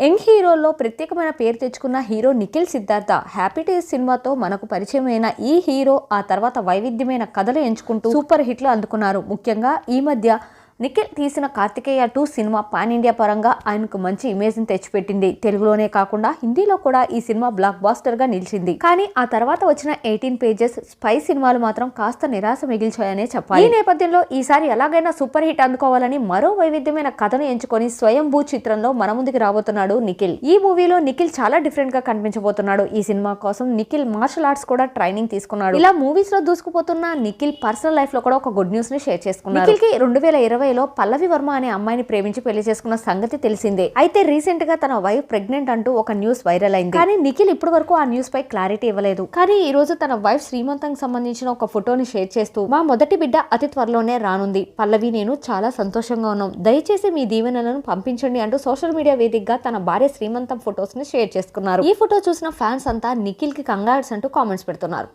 Young హీరోల్లో ప్రత్యేకమైన పేరు తెచ్చుకున్న hero Nikhil Siddhartha happy days సినిమాతో మనకు పరిచయమైన ఈ హీరో ఆ తర్వాత వైవిధ్యమైన కథలు ఎంచుకుంటూ సూపర్ హిట్లు అందుకున్నారు. ముఖ్యంగా ఈ మధ్య నిఖిల్ తీసిన Karthikeya two cinema pan India పరంగా ఆయనకు మంచి ఇమేజ్ని తెచ్చిపెట్టింది. తెలుగులోనే కాకుండా హిందీలో కూడా ఈ సినిమా బ్లాక్ బాస్టర్గా నిలిచింది. కానీ ఆ తర్వాత వచ్చిన ఎయిటీన్ పేజెస్ స్పై సినిమాలు మాత్రం కాస్త నిరాశ మిగిల్చాయనే చెప్పాలి. ఈ నేపథ్యంలో ఈసారి ఎలాగైనా సూపర్ హిట్ అందుకోవాలని మరో వైవిధ్యమైన కథను ఎంచుకొని స్వయంభూ చిత్రంలో మన ముందుకు రాబోతున్నాడు నిఖిల్. ఈ మూవీలో నిఖిల్ చాలా డిఫరెంట్గా కనిపించబోతున్నాడు. ఈ సినిమా కోసం నిఖిల్ మార్షల్ ఆర్ట్స్ కూడా ట్రైనింగ్ తీసుకున్నాడు. ఇలా మూవీస్లో దూసుకుపోతున్న నిఖిల్ పర్సనల్ లైఫ్లో కూడా ఒక గుడ్ న్యూస్ని షేర్ చేసుకున్నారు. నిఖిల్కి రెండు వేల ఇరవై ఇరవైలో పల్లవి వర్మ అనే అమ్మాయిని ప్రేమించి పెళ్ళి చేసుకున్న సంగతి తెలిసిందే. అయితే రీసెంట్గా తన వైఫ్ ప్రెగ్నెంట్ అంటూ ఒక న్యూస్ వైరల్ అయింది. కానీ నిఖిల్ ఇప్పటి వరకు ఆ న్యూస్ పై క్లారిటీ ఇవ్వలేదు. కానీ ఈ రోజు తన వైఫ్ శ్రీమంతానికి సంబంధించిన ఒక ఫోటోని షేర్ చేస్తూ మా మొదటి బిడ్డ అతి త్వరలోనే రానుంది. పల్లవి నేను చాలా సంతోషంగా ఉన్నాం. దయచేసి మీ దీవెనలను పంపించండి అంటూ సోషల్ మీడియా వేదికగా తన భార్య శ్రీమంతం ఫొటోస్ని షేర్ చేసుకున్నారు. ఈ ఫోటో చూసిన ఫ్యాన్స్ అంతా నిఖిల్కి కంగాడ్స్ అంటూ కామెంట్స్ పెడుతున్నారు.